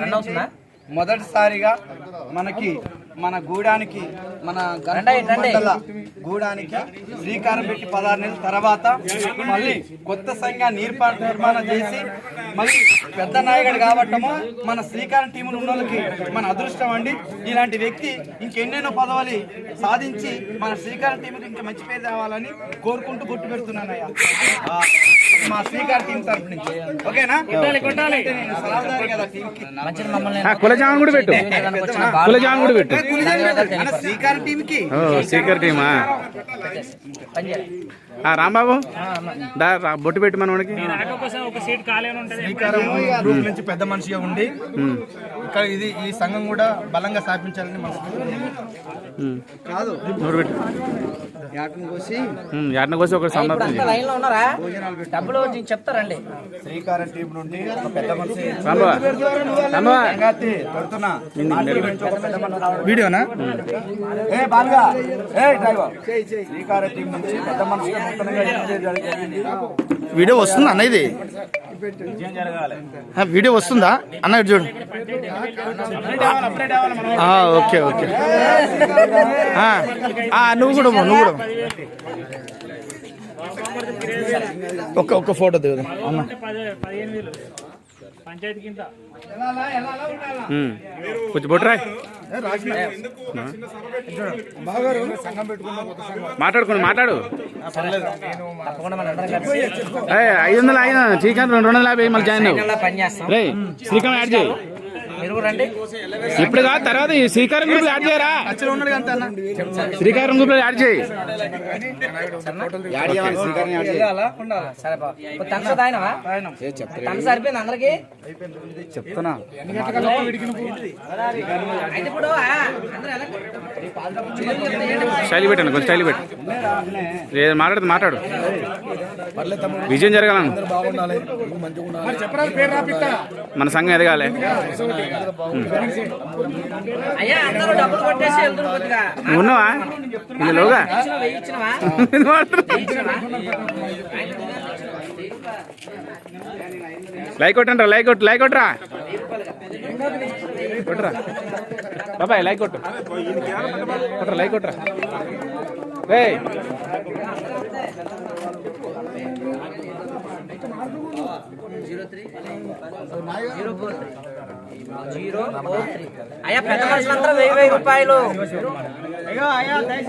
Run అవుతుందా? మొదటిసారిగా మనకి మన గూడానికి మన గూడానికి శ్రీకారం పెట్టి పదహారు నెలల తర్వాత మళ్ళీ కొత్త సంఘ నిర్మా నిర్మాణం చేసి మళ్ళీ పెద్ద నాయకుడు కాబట్టము మన శ్రీకారం టీములు ఉన్న వాళ్ళకి మన అదృష్టం అండి. ఇలాంటి వ్యక్తి ఇంకెన్నెన్నో పదవులు సాధించి మన శ్రీకారం టీముకి ఇంకా మంచి పేరు తేవాలని కోరుకుంటూ గుర్తు పెడుతున్నానయ్యా. మా శ్రీకారం టీం తరపు నుంచి. ఓకేనా? అంటే నేను సలహాదారు కదా టీంకి. కూడా పెట్టు. కులజాన్ కూడా పెట్టు. మన శ్రీకారం టీంకి. ఓ సీకర్ టీమా? పని చేయాలి. ఆ, రాంబాబు? బొట్టు పెట్టి మనవాడికి శ్రీకారం గ్రూప్ నుంచి పెద్ద మనిషిగా ఉండి ఇక్కడ ఇది ఈ సంఘం కూడా బలంగా స్థాపించాలని యాటను కోసి ఒక డబ్బులు చెప్తారండి. శ్రీకారం టీం నుండి పెద్ద మనిషి వీడియోనా ఏ బాలుగా. ఏ డ్రైవర్. శ్రీకారం టీం నుంచి పెద్ద వీడియో వస్తుందా అన్న ఇది? ఆ, వీడియో వస్తుందా? అన్న చూడు. Okay okay. నువ్వు కూడా నువ్వు కూడా పో. ఒక్క ఒక్క ఫోటో దిగుదాం. అన్న. కొంచెం బొట్టు రాయ్. మాట్లాడుకోండి మాట్లాడు. ఐదు వందలు ఐదు శ్రీకాంత్ రెండు వందల యాభై మళ్ళీ జాయిన్ అవ్వు ఇలా పని చేస్తాం. రే శ్రీకాంత్ యాడ్ చేయి. ఇప్పుడు కాదు తర్వాత ఈ శ్రీకారం గ్రూప్ యాడ్ చేయరా? శ్రీకారం గ్రూప్ యాడ్ చేయి. సరిపోయింది అందరికి? చెప్తున్నా. అయితే ఇప్పుడు ఆ, అందరూ ఎలా- స్టైల్ పెట్టండి కొంచెం స్టైల్ పెట్టు. ఏదో మాట్లాడుతూ మాట్లాడు. విజయం జరగాలను మన సంఘం ఎదగాలి. ఉన్నావా? ఇందులోగా? లైక్ కొట్టండి లైక్ కొట్టు లైక్ కొట్టరా. కొట్టరా. బాబాయ్ లైక్ కొట్టు. కొట్టరా లైక్ కొట్టరా. రే zero four three. Zero four three. అయ్యా పెద్ద మనుషులందరూ వెయ్యి వెయ్యి రూపాయలు